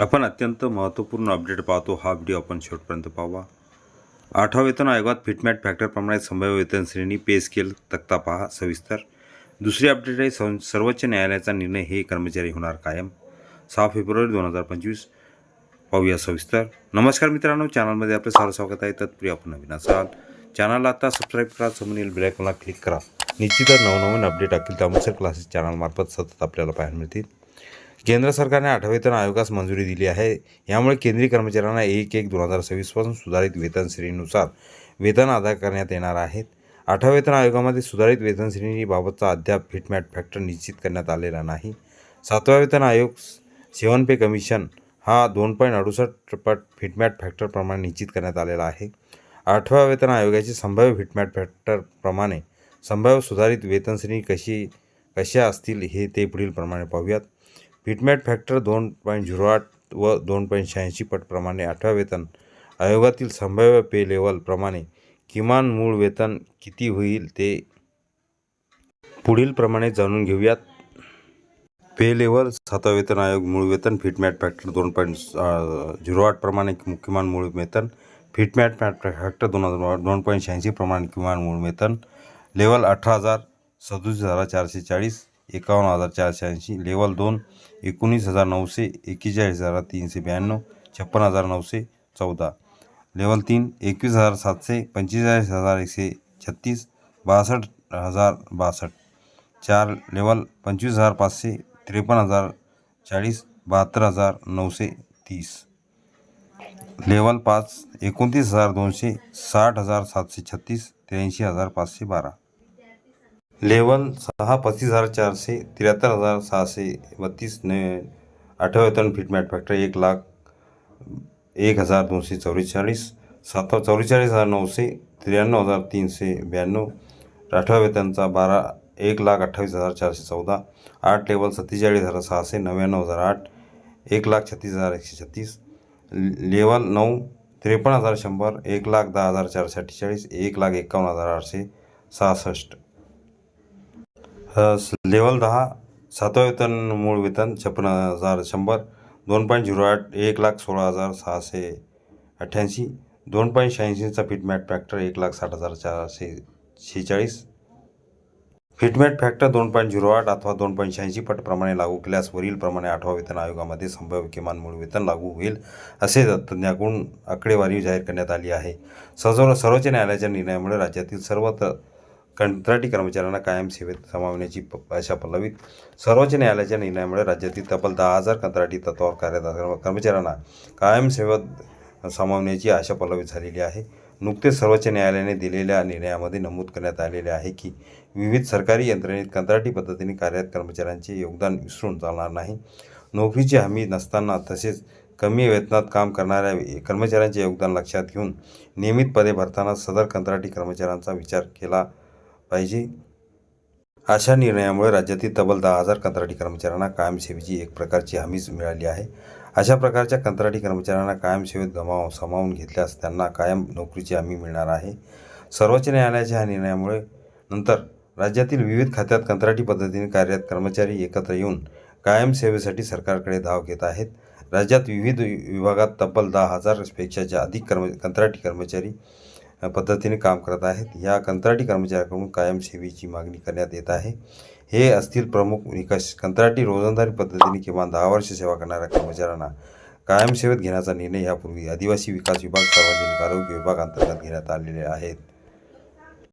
आपण अत्यंत महत्त्वपूर्ण अपडेट पाहतो. हा व्हिडिओ आपण शेवटपर्यंत पाहावा आठवा वेतन आयोगात फिटमॅट फॅक्टरप्रमाणे संभाव्य वेतन श्रेणी पे स्केल तक्ता पहा सविस्तर. दुसरी अपडेट आहे सं सर्वोच्च न्यायालयाचा निर्णय हे कर्मचारी होणार कायम. सहा फेब्रुवारी दोन हजार पंचवीस. पाहूया सविस्तर. नमस्कार मित्रांनो चॅनलमध्ये आपलं सारं स्वागत आहे. तत्प्रिय आपण नवीन असाल चॅनलला आता सबस्क्राईब करा समोर येईल बेलायकॉनला क्लिक करा. निश्चितच नवनवीन अपडेट अखिल दामोसर क्लासेस चॅनलमार्फत सतत आपल्याला पाहायला मिळतील. केंद्र सरकारने आठव्या वेतन आयोगास मंजुरी दिली आहे. यामुळे केंद्रीय कर्मचाऱ्यांना एक एक दोन हजार सव्वीसपासून सुधारित वेतन श्रेणीनुसार वेतन अदा करण्यात येणार आहेत आठव्या वेतन आयोगामध्ये सुधारित वेतन श्रेणीबाबतचा अद्याप फिटमॅट फॅक्टर निश्चित करण्यात आलेला नाही. सातवा वेतन आयोग सेवन पे कमिशन हा दोन पॉईंट अडुसष्ट पट फिटमॅट फॅक्टरप्रमाणे निश्चित करण्यात आलेला आहे. आठव्या वेतन आयोगाची संभाव्य फिटमॅट फॅक्टरप्रमाणे संभाव्य सुधारित वेतन श्रेणी कशी कशा असतील हे ते पुढील प्रमाणे पाहूयात. फिटमॅट फॅक्टर दोन पॉईंट झिरो आठ व दोन पॉईंट शहाऐंशी पटप्रमाणे आठव्या वेतन. आयोगातील संभाव्य पे लेवलप्रमाणे किमान मूळ वेतन किती होईल ते पुढील प्रमाणे जाणून घेऊयात. पे लेवल सातवा वेतन आयोग मूळ वेतन फिटमॅट फॅक्टर दोन पॉईंट झिरो आठ प्रमाणे किमान मूळ वेतन फिटमॅट मॅट फॅक्टर दोन हजार दोन पॉईंट शहाऐंशी प्रमाणे किमान मूळ वेतन. लेवल अठरा हजार सदोतीस हजार चारशे चाळीस एकावन्न हजार चारशे ऐंशी लेवल दोन एकोणीस हजार नऊशे एक्केचाळीस हजार तीनशे ब्याण्णव छप्पन हजार नऊशे चौदा. लेवल तीन एकवीस हजार सातशे पंचेचाळीस हजार एकशे छत्तीस बासष्ट हजार बासष्ट. चार लेवल पंचवीस हजार पाचशे त्रेपन्न हजार चाळीस बहात्तर हजार नऊशे तीस. लेवल पाच एकोणतीस हजार दोनशे साठ हजार सातशे छत्तीस त्र्याऐंशी हजार पाचशे बारा. लेवल सहा पस्तीस हजार चारशे त्र्याहत्तर हजार सहाशे बत्तीस ने आठव्यातन वेतन फिटमॅट फॅक्टर एक लाख एक हजार दोनशे चौवेचाळीस सात चौवेचाळीस हजार नऊशे त्र्याण्णव हजार तीनशे ब्याण्णव आठव्या वेतनचा बारा एक लाख अठ्ठावीस हजार चारशे चौदा आठ लेवल सत्तेचाळीस हजार सहाशे नव्याण्णव हजार आठ एक लाख छत्तीस हजार एकशे छत्तीस लेवल नऊ त्रेपन्न हजार शंभर एक लाख दहा हजार चारशे अठ्ठेचाळीस एक लाख एकावन्न हजार आठशे सहासष्ट. लेवल दहा सातवा वेतन मूळ वेतन छप्पन्न हजार शंभर दोन पॉईंट झिरो आठ एक लाख सोळा हजार सहाशे अठ्ठ्याऐंशी दोन पॉईंट शहाऐंशीचा फिटमॅट फॅक्टर एक लाख साठ हजार चारशे शेहेचाळीस. फिटमॅट फॅक्टर दोन पॉईंट झिरो आठ अथवा दोन पॉईंट शहाऐंशी पटप्रमाणे लागू केल्यास वरील प्रमाणे आठवा वेतन आयोगामध्ये संभाव्य किमान मूळ वेतन लागू होईल असे तज्ज्ञाकडून आकडेवारी जाहीर करण्यात आली आहे. सजव सर्वोच्च न्यायालयाच्या निर्णयामुळे राज्यातील सर्व त कंत्राटी कर्मचाऱ्यांना कायम सेवेत सामावण्याची प आशा पल्लवीत सर्वोच्च न्यायालयाच्या निर्णयामुळे राज्यातील तब्बल दहा हजार कंत्राटी तत्वावर कार्यरत कर्मचाऱ्यांना कायम सेवेत सामावण्याची आशा पल्लवीत झालेली आहे. नुकतेच सर्वोच्च न्यायालयाने दिलेल्या निर्णयामध्ये नमूद करण्यात आलेले आहे की विविध सरकारी यंत्रणेत कंत्राटी पद्धतीने कार्यरत कर्मचाऱ्यांचे योगदान विसरून चालणार नाही. नोकरीची हमी नसताना तसेच कमी वेतनात काम करणाऱ्या कर्मचाऱ्यांचे योगदान लक्षात घेऊन नियमित पदे भरताना सदर कंत्राटी कर्मचाऱ्यांचा विचार केला पाहिजे. अशा निर्णयामुळे राज्यातील तब्बल दहा हजार कंत्राटी कर्मचाऱ्यांना कायमसेवेची एक प्रकारची हमीच मिळाली आहे. अशा प्रकारच्या कंत्राटी कर्मचाऱ्यांना कायमसेवेत गमाव सामावून घेतल्यास त्यांना कायम नोकरीची हमी मिळणार आहे. सर्वोच्च न्यायालयाच्या ह्या निर्णयामुळे नंतर राज्यातील विविध खात्यात कंत्राटी पद्धतीने कार्यरत कर्मचारी एकत्र येऊन कायमसेवेसाठी सरकारकडे धाव घेत आहेत. राज्यात विविध विभागात तब्बल दहा हजारपेक्षाच्या अधिक कर्म कंत्राटी कर्मचारी पद्धतीने काम करत आहेत. या कंत्राटी कर्मचाऱ्याकडून कायमसेवेची मागणी करण्यात येत आहे. हे असतील प्रमुख निकष. कंत्राटी रोजंदारी पद्धतीने किमान दहा वर्ष सेवा करणाऱ्या कर्मचाऱ्यांना कायम सेवेत घेण्याचा निर्णय यापूर्वी आदिवासी विकास विभाग सार्वजनिक आरोग्य विभाग अंतर्गत घेण्यात आलेले आहेत.